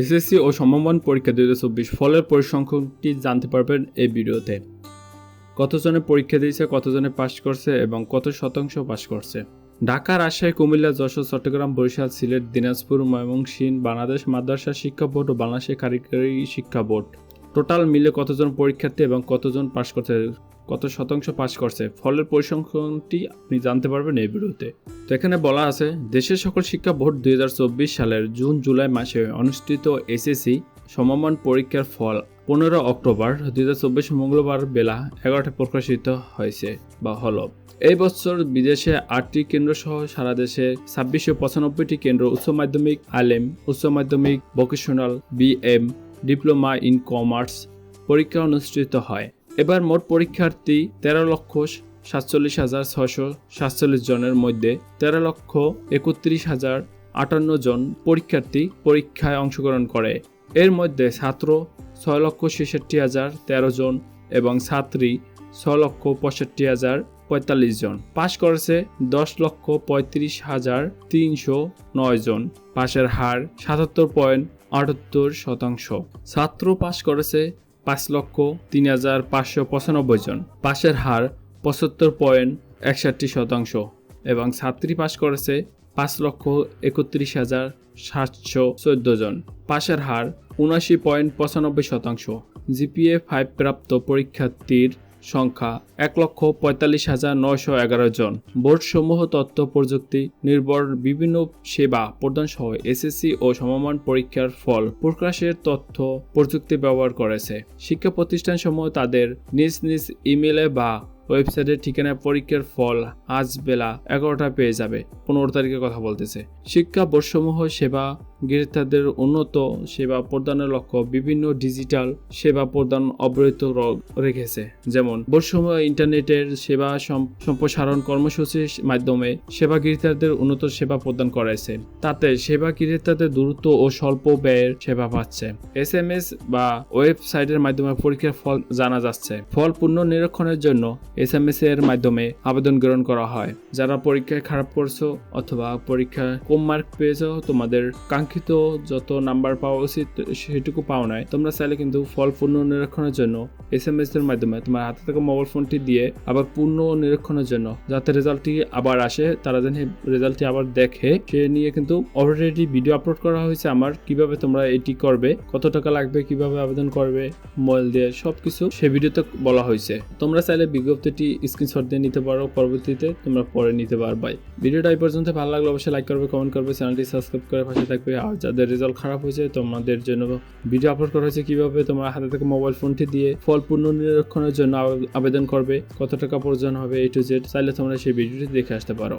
SSC ও সমমান পরীক্ষা দু হাজার চব্বিশ ফলের পরিসংখ্যানটি জানতে পারবেন এই ভিডিওতে। কতজনে পরীক্ষা দিয়েছে কতজনে পাশ করছে এবং কত শতাংশ পাশ করছে? ঢাকা, রাজশাহী, কুমিল্লা, যশোর, চট্টগ্রাম, বরিশাল, সিলেট, দিনাজপুর, ময়মনসিংহ, বাংলাদেশ, মাদ্রাসা শিক্ষা বোর্ড ও বাংলাদেশের কারিগরি শিক্ষা বোর্ড। টোটাল মিলে কতজন পরীক্ষার্থী এবং কতজন পাশ করছে, কত শতাংশ পাশ করছে? ফলের পরিসংখ্যানটি আপনি জানতে পারবেন এই ভিডিওতে। তো এখানে বলা আছে, দেশের সকল শিক্ষা বোর্ড দুই হাজার চব্বিশ সালের জুন, জুলাই মাসে অনুষ্ঠিত এসএসসি সমমান পরীক্ষার ফল পনেরো অক্টোবর দুই হাজার চব্বিশ মঙ্গলবার বেলা এগারোটা প্রকাশিত হয়েছে বা হলো। এই বছর বিদেশে আটটি কেন্দ্র সহ সারা দেশে ছাব্বিশশো পঁচানব্বইটি কেন্দ্র উচ্চ মাধ্যমিক আলেম, উচ্চ মাধ্যমিক vocational BM diploma in commerce পরীক্ষা অনুষ্ঠিত হয়। এবার মোট পরীক্ষার্থী তেরো লক্ষ সাতচল্লিশ হাজার ছশো সাতচল্লিশ জনের মধ্যে তেরো লক্ষ একত্রিশ হাজার আটান্ন জন পরীক্ষার্থী পরীক্ষায় অংশগ্রহণ করে। এর মধ্যে ছাত্র ছয় লক্ষ ছেষট্টি হাজার তেরো জন এবং ছাত্রী ছয় লক্ষ পঁয়ষট্টি হাজার পঁয়তাল্লিশ জন। পাশ করেছে দশ লক্ষ পঁয়ত্রিশ হাজার তিনশো নয় জন। পাশের হার সাতাত্তর পয়েন্ট আটাত্তর শতাংশ। ছাত্র পাশ করেছে পাঁচ লক্ষ তিন হাজার পাঁচশো পঁচানব্বই জন। পাশের হার পঁচাত্তর পয়েন্ট একষট্টি শতাংশ এবং ছাত্রী পাশ করেছে পাঁচ লক্ষ একত্রিশ হাজার সাতশো চোদ্দ জন। পাশের হার উনাশি পয়েন্ট পঁচানব্বই শতাংশ। জিপিএ ফাইভ প্রাপ্ত পরীক্ষার্থীর সংখ্যা এক লক্ষ পঁয়তাল্লিশ হাজার নয়শো এগারো জন। বোর্ডসমূহ তথ্য প্রযুক্তি নির্ভর বিভিন্ন সেবা প্রদান সহ এসএসসি ও সমমান পরীক্ষার ফল প্রকাশের তথ্য প্রযুক্তি ব্যবহার করেছে। শিক্ষা প্রতিষ্ঠানসমূহ তাদের নিজ নিজ ইমেলে বা ওয়েবসাইটের ঠিকানায় পরীক্ষার ফল আজ বেলা এগারোটা পেয়ে যাবে, পনেরো তারিখের কথা বলতেছে। শিক্ষা বোর্ডসমূহ সেবা গ্রেতাদের উন্নত সেবা প্রদানের লক্ষ্য বিভিন্ন ডিজিটাল সেবা প্রদান অব্যাহত রেখেছে। যেমন বোর্ডসমূহ ইন্টারনেটের সেবা সম- সম্প্রসারণ কর্মসূচির মাধ্যমে সেবা গ্রহীতাদের উন্নত সেবা প্রদান করেছে তাতে সেবা গ্রহীতাদের দ্রুত ও স্বল্প ব্যয়ের সেবা পাচ্ছে। এস এম এস বা ওয়েবসাইটের মাধ্যমে পরীক্ষার ফল জানা যাচ্ছে। ফল পূর্ণ নিরীক্ষণের জন্য এস এম এস এর মাধ্যমে আবেদন গ্রহণ করা হয়। যারা পরীক্ষায় খারাপ করছ অথবা পরীক্ষায় কম মার্ক পেয়েছ, তোমাদের কাঙ্ক্ষিত যত নাম্বার পাওয়া উচিত, সেটুকু পাও নাই। তোমরা চাইলে কিন্তু ফল পূর্ণ নিরীক্ষণের জন্য এস এম এস এর মাধ্যমে তোমার হাতে থাকা মোবাইল ফোনটি দিয়ে আবার পূর্ণ নিরীক্ষণের জন্য, যাতে রেজাল্টটি আবার আসে, তারা যেন রেজাল্টটি আবার দেখে। সে নিয়ে কিন্তু অলরেডি ভিডিও আপলোড করা হয়েছে আমার, কীভাবে তোমরা এটি করবে, কত টাকা লাগবে, কীভাবে আবেদন করবে মোবাইল দিয়ে সবকিছু সে ভিডিওতে বলা হয়েছে। তোমরা চাইলে বিজ্ঞপ্তিটি স্ক্রিনশট দিয়ে নিতে পারো, পরবর্তীতে তোমরা পরে নিতে পারবে ভিডিওটা এই পর্যন্ত, ভালো লাগলে অবশ্যই লাইক করবে কমেন্ট করবে, চ্যানেলটি সাবস্ক্রাইব করে পাশে থাকবে। আর যাদের রেজাল্ট খারাপ হয়েছে, তোমাদের জন্য ভিডিও আপলোড করা হয়েছে। কীভাবে তোমার হাতে থেকে মোবাইল ফোনটি দিয়ে ফল পূর্ণ নিরীক্ষণের জন্য আবেদন করবে, কত টাকা প্রয়োজন হবে এ টু জেড চাইলে তোমরা সেই ভিডিওটি দেখে আসতে পারো।